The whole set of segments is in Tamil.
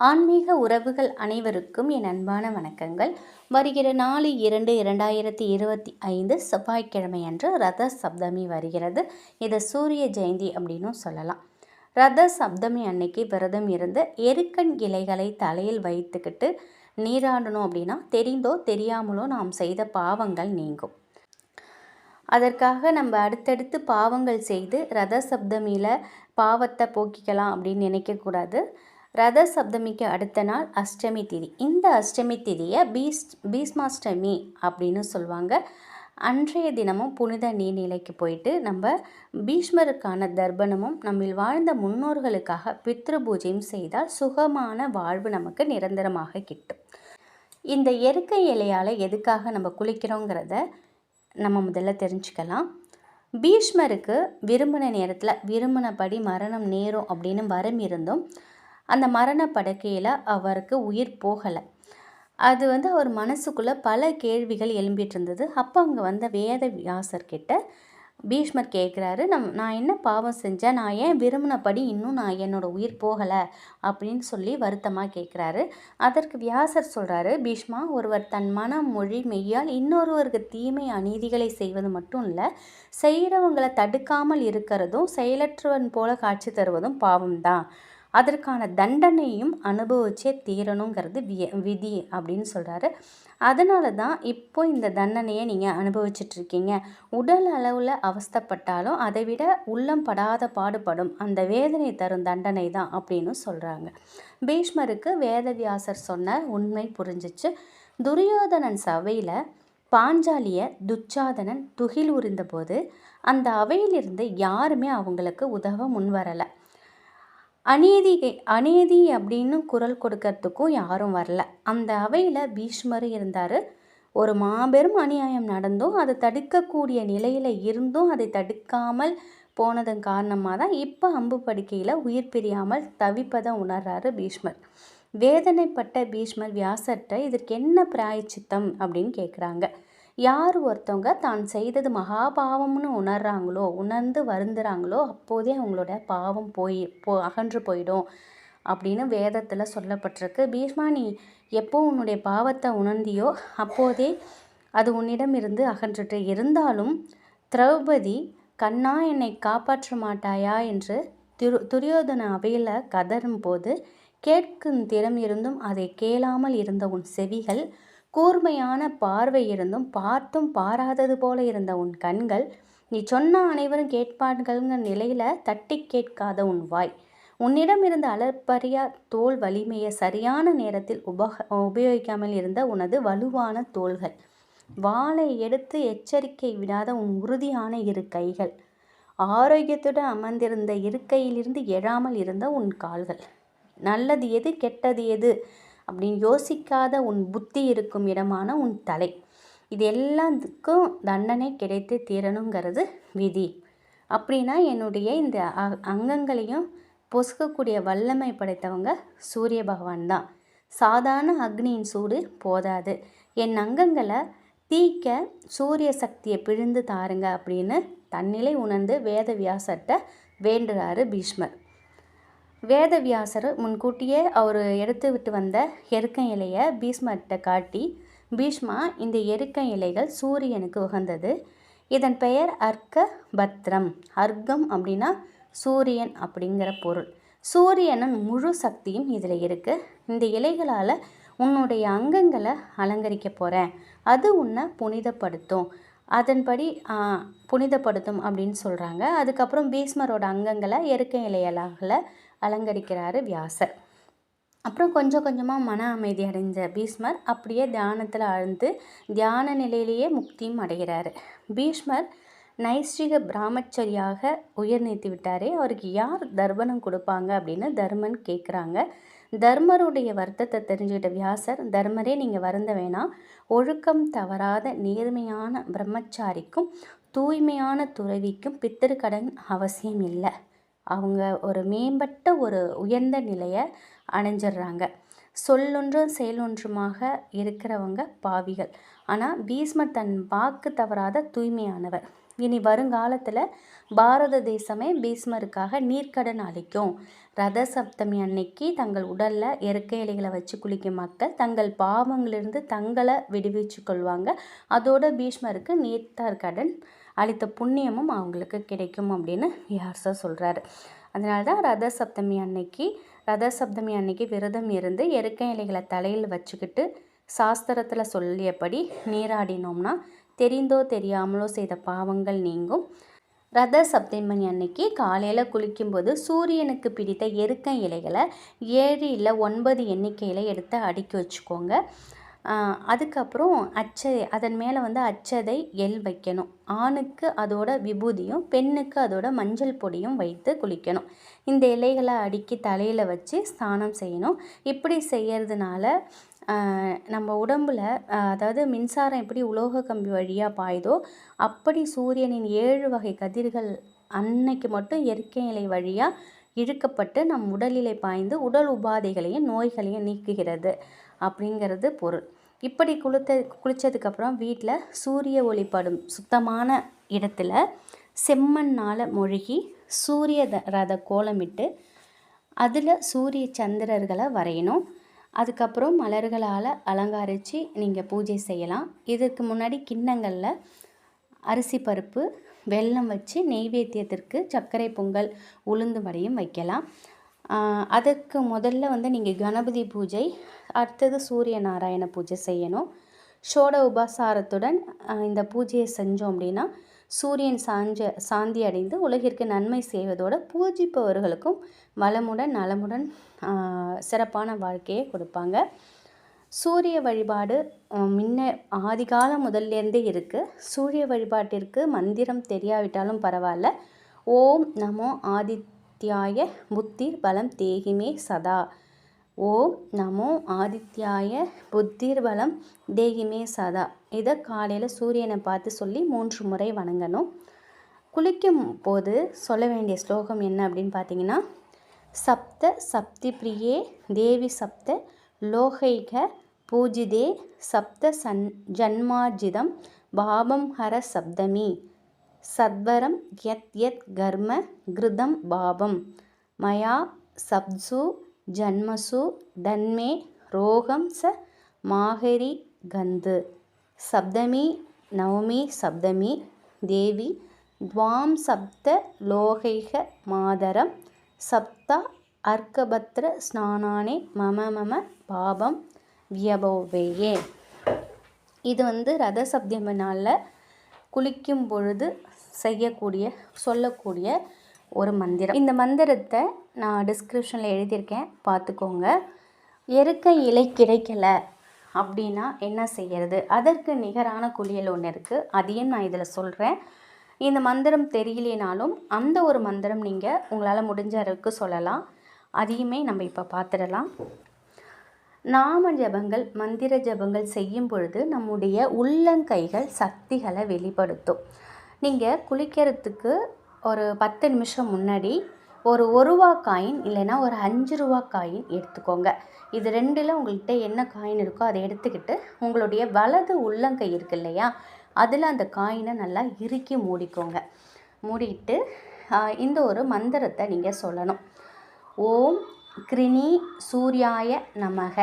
ஆன்மீக உறவுகள் அனைவருக்கும் என் அன்பான வணக்கங்கள். வருகிற நாலு இரண்டு இரண்டாயிரத்தி இருபத்தி ஐந்து செவ்வாய்க்கிழமை அன்று ரத சப்தமி வருகிறது. இதை சூரிய ஜெயந்தி அப்படின்னும் சொல்லலாம். ரத சப்தமி அன்னைக்கு விரதம் இருந்து எருக்கண் இலைகளை தலையில் வைத்துக்கிட்டு நீராடணும் அப்படின்னா தெரிந்தோ தெரியாமலோ நாம் செய்த பாவங்கள் நீங்கும். அதற்காக நம்ம அடுத்தடுத்து பாவங்கள் செய்து ரத சப்தமியில் பாவத்தை போக்கிக்கலாம் அப்படின்னு நினைக்கக்கூடாது. ரத சப்தமிக்கு அடுத்த நாள் அஷ்டமி திதி. இந்த அஷ்டமி திதியை பீஸ் பீஸ்மாஷ்டமி அப்படின்னு சொல்லுவாங்க. அன்றைய தினமும் புனித நீர்நிலைக்கு போயிட்டு நம்ம பீஷ்மருக்கான தர்ப்பணமும் நம்மில் வாழ்ந்த முன்னோர்களுக்காக பித்ரு பூஜையும் செய்தால் சுகமான வாழ்வு நமக்கு நிரந்தரமாக கிட்டும். இந்த எருக்கை இலையால் எதுக்காக நம்ம குளிக்கிறோங்கிறத நம்ம முதல்ல தெரிஞ்சுக்கலாம். பீஷ்மருக்கு விரும்பின நேரத்தில் விரும்பினபடி மரணம் நேரும் அப்படின்னு வரம் இருந்தும் அந்த மரண படுக்கையில் அவருக்கு உயிர் போகலை. அது வந்து அவர் மனசுக்குள்ளே பல கேள்விகள் எழும்பிட்டு இருந்தது அப்போ அங்கே வந்த வேத வியாசர்கிட்ட பீஷ்மர் கேட்குறாரு நம் நான் என்ன பாவம் செஞ்சேன் நான் ஏன் விரும்பினபடி இன்னும் நான் என்னோடய உயிர் போகலை? அப்படின்னு சொல்லி வருத்தமாக கேட்குறாரு அதற்கு வியாசர் சொல்கிறாரு பீஷ்மா ஒருவர் தன் மன மொழி மெய்யால் இன்னொருவருக்கு தீமை அநீதிகளை செய்வது மட்டும் இல்லை செய்கிறவங்களை தடுக்காமல் இருக்கிறதும் செயலற்றவன் போல காட்சி தருவதும் பாவம்தான். அதற்கான தண்டனையும் அனுபவிச்சே தீரணுங்கிறது விதி அப்படின்னு சொல்கிறாரு அதனால தான் இப்போ இந்த தண்டனையை நீங்கள் அனுபவிச்சிட்ருக்கீங்க. உடல் அளவில் அவஸ்தப்பட்டாலும் அதை விட உள்ளம் படாத பாடுபடும். அந்த வேதனை தரும் தண்டனை தான் அப்படின்னு சொல்கிறாங்க பீஷ்மருக்கு வேதவியாசர் சொன்ன உண்மை புரிஞ்சிச்சு. துரியோதனன் சபையில் பாஞ்சாலிய துச்சாதனன் துகில் உறிந்தபோது அந்த அவையிலிருந்து யாருமே அவங்களுக்கு உதவ முன்வரலை. அநீதி அநீதி அப்படின்னு குரல் கொடுக்கறதுக்கும் யாரும் வரல. அந்த அவையில் பீஷ்மர் இருந்தார். ஒரு மாபெரும் அநியாயம் நடந்தும் அதை தடுக்கக்கூடிய நிலையில் இருந்தும் அதை தடுக்காமல் போனதன் காரணமாக தான் இப்போ அம்பு படுக்கையில் உயிர் பிரியாமல் தவிப்பதை உணர்றாரு பீஷ்மர். வேதனைப்பட்ட பீஷ்மர் வியாசர்கிட்ட இதற்கு என்ன பிராயச்சித்தம்? அப்படின்னு கேட்குறாங்க யார் ஒருத்தவங்க தான் செய்தது மகாபாவம்னு உணர்றாங்களோ உணர்ந்து வருந்துறாங்களோ அப்போதே அவங்களோட பாவம் போய் போ அகன்று போயிடும் அப்படின்னு வேதத்தில் சொல்லப்பட்டிருக்கு. பீஷ்மா நீ எப்போ உன்னுடைய பாவத்தை உணர்ந்தியோ அப்போதே அது உன்னிடம் இருந்து அகன்றுட்டு இருந்தாலும் திரௌபதி கண்ணா என்னை காப்பாற்ற மாட்டாயா என்று துரு துரியோதன அவையில் கதரும் போது கேட்கும் திறம் இருந்தும் அதை கேளாமல் இருந்த உன் செவிகள் கூர்மையான பார்வை இருந்தும் பார்த்தும் பாராதது போல இருந்த உன் கண்கள் நீ சொன்ன அனைவரும் கேட்பார்கள்ங்கிற நிலையில் தட்டி கேட்காத உன் வாய். உன்னிடம் இருந்த அளப்பரியா தோல் வலிமையை சரியான நேரத்தில் உபக உபயோகிக்காமல் இருந்த உனது வலுவான தோள்கள். வாளை எடுத்து எச்சரிக்கை விடாத உன் உறுதியான இரு கைகள். ஆரோக்கியத்துடன் அமர்ந்திருந்த இருக்கையிலிருந்து எழாமல் இருந்த உன் கால்கள். நல்லது எது கெட்டது எது அப்படின்னு யோசிக்காத உன் புத்தி இருக்கும் இடமான உன் தலை. இது எல்லாத்துக்கும் தண்டனை கிடைத்து தீரணுங்கிறது விதி. அப்படின்னா என்னுடைய இந்த அங்கங்களையும் பொசுக்கக்கூடிய வல்லமை படைத்தவங்க சூரிய பகவான் தான். சாதாரண அக்னியின் சூடு போதாது. என் அங்கங்களை தீக்க சூரிய சக்தியை பிழிந்து தாருங்க அப்படின்னு தன்னிலை உணர்ந்து வேத வியாசர்கிட்ட வேண்டுறாரு பீஷ்மர். வேதவியாசர் முன்கூட்டியே அவர் எடுத்து விட்டு வந்த எருக்க இலையை பீஷ்மர்கிட்ட காட்டி பீஷ்மா இந்த எருக்க இலைகள் சூரியனுக்கு உகந்தது. இதன் பெயர் அர்க்க பத்ரம் அர்க்கம் அப்படின்னா சூரியன் அப்படிங்கிற பொருள். சூரியனின் முழு சக்தியும் இதில் இருக்குது இந்த இலைகளால் உன்னுடைய அங்கங்களை அலங்கரிக்க போகிறேன் அது உன்னை புனிதப்படுத்தும். அதன்படி புனிதப்படுத்தும் அப்படின்னு சொல்கிறாங்க அதுக்கப்புறம் பீஷ்மரோட அங்கங்களை எருக்க இலையலாகல அலங்கரிக்கிறாரு வியாசர். அப்புறம் கொஞ்சம் கொஞ்சமாக மன அமைதி அடைஞ்ச பீஷ்மர் அப்படியே தியானத்தில் ஆழ்ந்து தியான நிலையிலேயே முக்தியும் அடைகிறாரு. பீஷ்மர் நைஸ்ரீக பிராமச்சரியாக உயர் நீத்தி விட்டாரே அவருக்கு யார் தர்பணம் கொடுப்பாங்க அப்படின்னு தர்மன் கேட்குறாங்க தர்மருடைய வருத்தத்தை தெரிஞ்சுக்கிட்ட வியாசர் தர்மரே நீங்கள் வருந்த வேணாம். ஒழுக்கம் தவறாத நேர்மையான பிரம்மச்சாரிக்கும் தூய்மையான துறவிக்கும் பித்திருக்கடன் அவசியம் இல்லை. அவங்க ஒரு மேம்பட்ட ஒரு உயர்ந்த நிலையை அணைஞ்சிடுறாங்க சொல்லொன்றும் செயலொன்றுமாக இருக்கிறவங்க பாவிகள். ஆனால் பீஸ்மர் தன் வாக்கு தவறாத தூய்மையானவர். இனி வருங்காலத்தில் பாரத தேசமே பீஷ்மருக்காக நீர்க்கடன் அளிக்கும். ரத சப்தமி அன்னைக்கு தங்கள் உடலில் இறக்கை இலைகளை வச்சு குளிக்கும் மக்கள் தங்கள் பாவங்களிலிருந்து தங்களை விடுவிச்சு கொள்வாங்க. அதோட பீஷ்மருக்கு நீர்த்தார் கடன் அளித்த புண்ணியமும் அவங்களுக்கு கிடைக்கும் அப்படின்னு யார்சா சொல்கிறாரு அதனால தான் ரத சப்தமி அன்னைக்கு ரத சப்தமி அன்னைக்கு விரதம் இருந்து இறக்கை இலைகளை தலையில் வச்சுக்கிட்டு சாஸ்திரத்தில் சொல்லியபடி நீராடினோம்னா தெரிந்தோ தெரியாமலோ செய்த பாவங்கள் நீங்கும். ரத சப்தமணி அன்னைக்கு காலையில் குளிக்கும்போது சூரியனுக்கு பிடித்த எருக்க இலைகளை ஏழு இல்லை ஒன்பது எண்ணிக்கையில் எடுத்து அடுக்கி வச்சுக்கோங்க. அதுக்கப்புறம் அச்சதை அதன் மேலே வந்து அச்சதை எள் வைக்கணும். ஆணுக்கு அதோட விபூதியும் பெண்ணுக்கு அதோட மஞ்சள் பொடியும் வைத்து குளிக்கணும். இந்த இலைகளை அடுக்கி தலையில் வச்சு ஸ்நானம் செய்யணும். இப்படி செய்யறதுனால நம்ம உடம்பில் அதாவது மின்சாரம் எப்படி உலோக கம்பி வழியாக பாயுதோ அப்படி சூரியனின் ஏழு வகை கதிர்கள் அன்னைக்கு மட்டும் இயற்கை நிலை வழியாக இழுக்கப்பட்டு நம் உடலிலே பாய்ந்து உடல் உபாதைகளையும் நோய்களையும் நீக்குகிறது அப்படிங்கிறது பொருள். இப்படி குளித்த குளித்ததுக்கப்புறம் வீட்டில் சூரிய ஒளிப்படும் சுத்தமான இடத்துல செம்மண்ணால் மொழுகி சூரிய ரத கோலமிட்டு அதில் சூரிய சந்திரர்களை வரையணும். அதுக்கப்புறம் மலர்களால் அலங்காரித்து நீங்கள் பூஜை செய்யலாம். இதற்கு முன்னாடி கிண்ணங்களில் அரிசி பருப்பு வெல்லம் வச்சு நெய்வேத்தியத்திற்கு சர்க்கரை பொங்கல் உளுந்து வடையும் வைக்கலாம் அதற்கு முதல்ல வந்து நீங்கள் கணபதி பூஜை அடுத்தது சூரிய நாராயண பூஜை செய்யணும். ஷோட உபசாரத்துடன் இந்த பூஜையை செஞ்சோம் அப்படின்னா சூரியன் சாஞ்ச சாந்தி அடைந்து உலகிற்கு நன்மை செய்வதோடு பூஜிப்பவர்களுக்கும் வளமுடன் நலமுடன் சிறப்பான வாழ்க்கையை கொடுப்பாங்க. சூரிய வழிபாடு முன்ன ஆதிகாலம் முதல்லேருந்தே இருக்குது சூரிய வழிபாட்டிற்கு மந்திரம் தெரியாவிட்டாலும் பரவாயில்ல. ஓம் நமோ ஆதித்யாய புத்திர் பலம் தேகிமே சதா. ஓம் நமோ ஆதித்யாய புத்திர் பலம் தேகிமே சதா. இதை காலையில் சூரியனை பார்த்து சொல்லி மூன்று முறை வணங்கணும். குளிக்கும் போது சொல்ல வேண்டிய ஸ்லோகம் என்ன அப்படின்னு பார்த்தீங்கன்னா சப்த சப்தி பிரியே தேவி சப்த லோகைக பூஜிதே சப்த சன் ஜன்மார்ஜிதம் பாபம் ஹர சப்தமி சத்வரம் யத் யத் கர்ம கிருதம் பாபம் மயா சப்சு ஜன்மசு தன்மே ரோகம் ச மாகரி கந்து. சப்தமி நவமி சப்தமி தேவி துவாம் சப்த லோகைக மாதரம் சப்தா அர்க்கபத்ர ஸ்நானானே மம மம பாபம் வியபோவேயே. இது வந்து ரத சப்தமி நாளில் குளிக்கும் பொழுது செய்யக்கூடிய சொல்லக்கூடிய ஒரு மந்திரம். இந்த மந்திரத்தை நான் டிஸ்கிரிப்ஷனில் எழுதியிருக்கேன். பார்த்துக்கோங்க. எருக்க இலை கிடைக்கல. அப்படின்னா என்ன செய்கிறது அதற்கு நிகரான குளியல் ஒன்று இருக்குது அதையும் நான் இதில் சொல்கிறேன் இந்த மந்திரம் தெரியலேனாலும் அந்த ஒரு மந்திரம் நீங்கள் உங்களால் முடிஞ்ச அளவுக்கு சொல்லலாம். அதையுமே நம்ம இப்போ பார்த்துடலாம் நாம ஜபங்கள் மந்திர ஜபங்கள் செய்யும் பொழுது நம்முடைய உள்ளங்கைகள் சக்திகளை வெளிப்படுத்தும். நீங்கள் குளிக்கிறதுக்கு ஒரு பத்து நிமிஷம் முன்னாடி ஒரு ஒரு ரூபா காயின் இல்லைன்னா ஒரு அஞ்சு ரூபா காயின் எடுத்துக்கோங்க. இது ரெண்டில் உங்கள்கிட்ட என்ன காயின் இருக்கோ அதை எடுத்துக்கிட்டு உங்களுடைய வலது உள்ளங்கை இருக்கு இல்லையா அதில் அந்த காயினை நல்லா இறுக்கி மூடிக்கோங்க. மூடிட்டு இந்த ஒரு மந்திரத்தை நீங்கள் சொல்லணும். ஓம் கிரினி சூர்யாய நமக.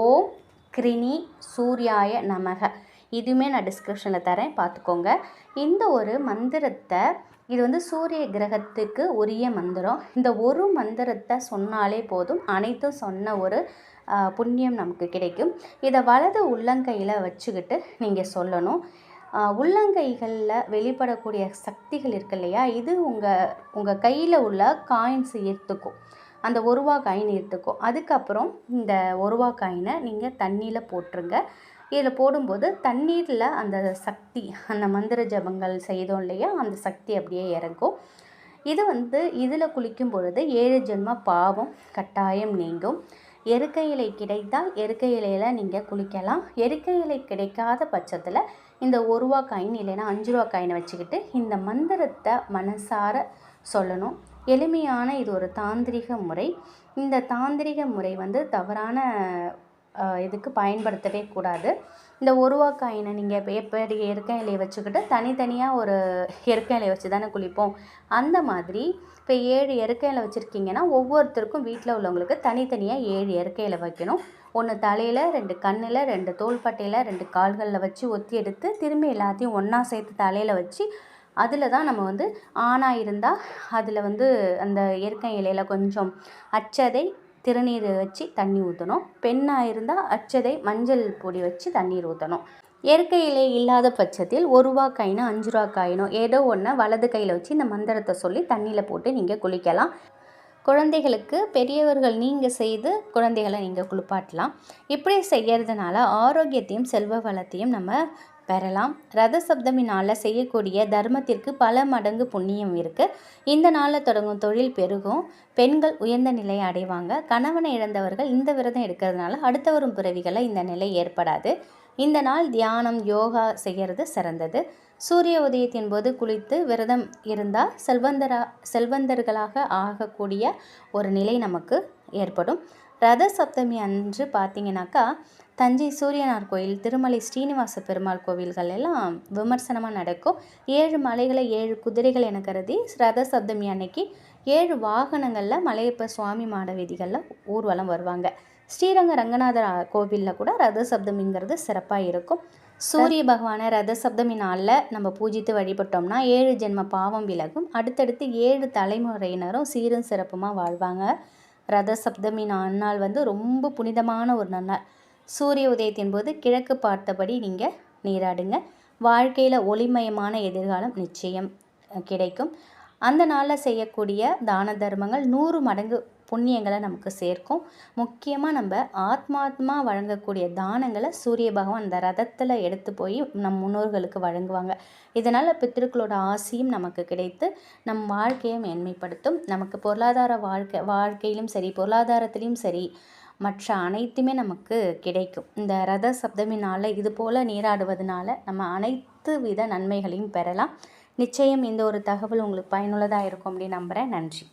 ஓம் கிரினி சூர்யாய நமக. இதுவுமே நான் டிஸ்கிரிப்ஷனில் தரேன் பார்த்துக்கோங்க. இந்த ஒரு மந்திரத்தை இது வந்து சூரிய கிரகத்துக்கு உரிய மந்திரம். இந்த ஒரு மந்திரத்தை சொன்னாலே போதும். அனைத்தும் சொன்ன ஒரு புண்ணியம் நமக்கு கிடைக்கும். இதை வலது உள்ளங்கையில் வச்சுக்கிட்டு நீங்கள் சொல்லணும். உள்ளங்கைகளில் வெளிப்படக்கூடிய சக்திகள் இருக்கு இல்லையா? இது உங்கள் உங்கள் கையில் உள்ள காயின்ஸ் ஈர்த்துக்கும். அந்த ஒருவா காயின் ஈர்த்துக்கும். அதுக்கப்புறம் இந்த ஒருவா காயினை நீங்கள் தண்ணியில் போட்டுருங்க. இதில் போடும்போது தண்ணீரில் அந்த சக்தி அந்த மந்திர ஜபங்கள் செய்தோம் இல்லையா அந்த சக்தி அப்படியே இறங்கும். இது வந்து இதில் குளிக்கும் பொழுது ஏழு ஜென்ம பாவம் கட்டாயம் நீங்கும். எருக்கை இலை கிடைத்தால் எருக்கை இலையில் நீங்கள் குளிக்கலாம். எருக்கை இலை கிடைக்காத பட்சத்தில் இந்த ஒரு ரூபா காயின் இல்லைன்னா அஞ்சு ரூபா காயினை வச்சுக்கிட்டு இந்த மந்திரத்தை மனசார சொல்லணும். எளிமையான இது ஒரு தாந்திரிக முறை. இந்த தாந்திரிக முறை வந்து தவறான இதுக்கு பயன்படுத்தவே கூடாது. இந்த ஒருவா காயினை நீங்கள் இப்போ எப்படி எருக்க இலையை வச்சுக்கிட்டு தனித்தனியாக ஒரு எருக்க இலையை வச்சு தானே குளிப்போம். அந்த மாதிரி இப்போ ஏழு எருக்க இலை வச்சுருக்கீங்கன்னா ஒவ்வொருத்தருக்கும் வீட்டில் உள்ளவங்களுக்கு தனித்தனியாக ஏழு எருக்க இலை வைக்கணும். ஒன்று தலையில் ரெண்டு கண்ணில் ரெண்டு தோள்பட்டையில் ரெண்டு கால்களில் வச்சு ஒத்தி எடுத்து திரும்பி எல்லாத்தையும் ஒன்றா சேர்த்து தலையில் வச்சு அதில் தான் நம்ம வந்து ஆணாக இருந்தால் அதில் வந்து அந்த இயற்கை இலையில கொஞ்சம் அச்சதை திருநீர் வச்சு தண்ணி ஊற்றணும் பெண்ணாக இருந்தால் அச்சதை மஞ்சள் பொடி வச்சு தண்ணீர் ஊற்றணும் இயற்கையிலே இல்லாத பட்சத்தில் ஒரு ரூபா காயினோ அஞ்சு ரூபா காயினோ ஏதோ ஒன்று வலது கையில் வச்சு இந்த மந்திரத்தை சொல்லி தண்ணியில் போட்டு நீங்கள் குளிக்கலாம். குழந்தைகளுக்கு பெரியவர்கள் நீங்கள் செய்து குழந்தைகளை நீங்கள் குளிப்பாட்டலாம். இப்படி செய்கிறதுனால ஆரோக்கியத்தையும் செல்வ வளத்தையும் நம்ம பெறலாம். ரத சப்தமி நாளில் செய்யக்கூடிய தர்மத்திற்கு பல மடங்கு புண்ணியம் இருக்குது இந்த நாளில் தொடங்கும் தொழில் பெருகும். பெண்கள் உயர்ந்த நிலையை அடைவாங்க. கணவனை இழந்தவர்கள் இந்த விரதம் எடுக்கிறதுனால அடுத்த வரும் பிறவிகளில் இந்த நிலை ஏற்படாது. இந்த நாள் தியானம் யோகா செய்கிறது சிறந்தது. சூரிய உதயத்தின் போது குளித்து விரதம் இருந்தால் செல்வந்தரா செல்வந்தர்களாக ஆகக்கூடிய ஒரு நிலை நமக்கு ஏற்படும். ரத சப்தமி அன்று பார்த்தீங்கன்னாக்கா தஞ்சை சூரியனார் கோயில் திருமலை ஸ்ரீனிவாச பெருமாள் கோவில்கள் எல்லாம் விமர்சனமாக நடக்கும். ஏழு மலைகளை ஏழு குதிரைகள் என கருதி ரத சப்தமி அன்னைக்கு ஏழு வாகனங்களில் மலையப்ப சுவாமி மாட வீதிகளில் ஊர்வலம் வருவாங்க. ஸ்ரீரங்க ரங்கநாதர் கோவிலில் கூட ரத சப்தமிங்கிறது சிறப்பாக இருக்கும். சூரிய பகவானை ரத சப்தமி நாளில் நம்ம பூஜித்து வழிபட்டோம்னா ஏழு ஜென்ம பாவம் விலகும். அடுத்தடுத்து ஏழு தலைமுறையினரும் சீரும் சிறப்புமாக வாழ்வாங்க. ரத சப்தமி நாள் வந்து ரொம்ப புனிதமான ஒரு நன்னாள் சூரிய உதயத்தின் போது கிழக்கு பார்த்தபடி நீங்கள் நீராடுங்க. வாழ்க்கையில் ஒளிமயமான எதிர்காலம் நிச்சயம் கிடைக்கும். அந்த நாளில் செய்யக்கூடிய தான தர்மங்கள் நூறு மடங்கு புண்ணியங்களை நமக்கு சேர்க்கும். முக்கியமாக நம்ம ஆத்மாத்மா வழங்கக்கூடிய தானங்களை சூரிய பகவான் அந்த ரதத்தில் எடுத்து போய் நம் முன்னோர்களுக்கு வழங்குவாங்க. இதனால் பித்திருக்களோட ஆசையும் நமக்கு கிடைத்து நம் வாழ்க்கையை மேன்மைப்படுத்தும். நமக்கு பொருளாதார வாழ்க்கை வாழ்க்கையிலும் சரி பொருளாதாரத்திலையும் சரி மற்ற அனைத்துமே நமக்கு கிடைக்கும். இந்த ரத சப்தமி நாளில் இது போல் நீராடுவதனால நம்ம அனைத்து வித நன்மைகளையும் பெறலாம். நிச்சயம் இந்த ஒரு தகவல் உங்களுக்கு பயனுள்ளதாக இருக்கும் அப்படின்னு நம்புகிறேன் நன்றி.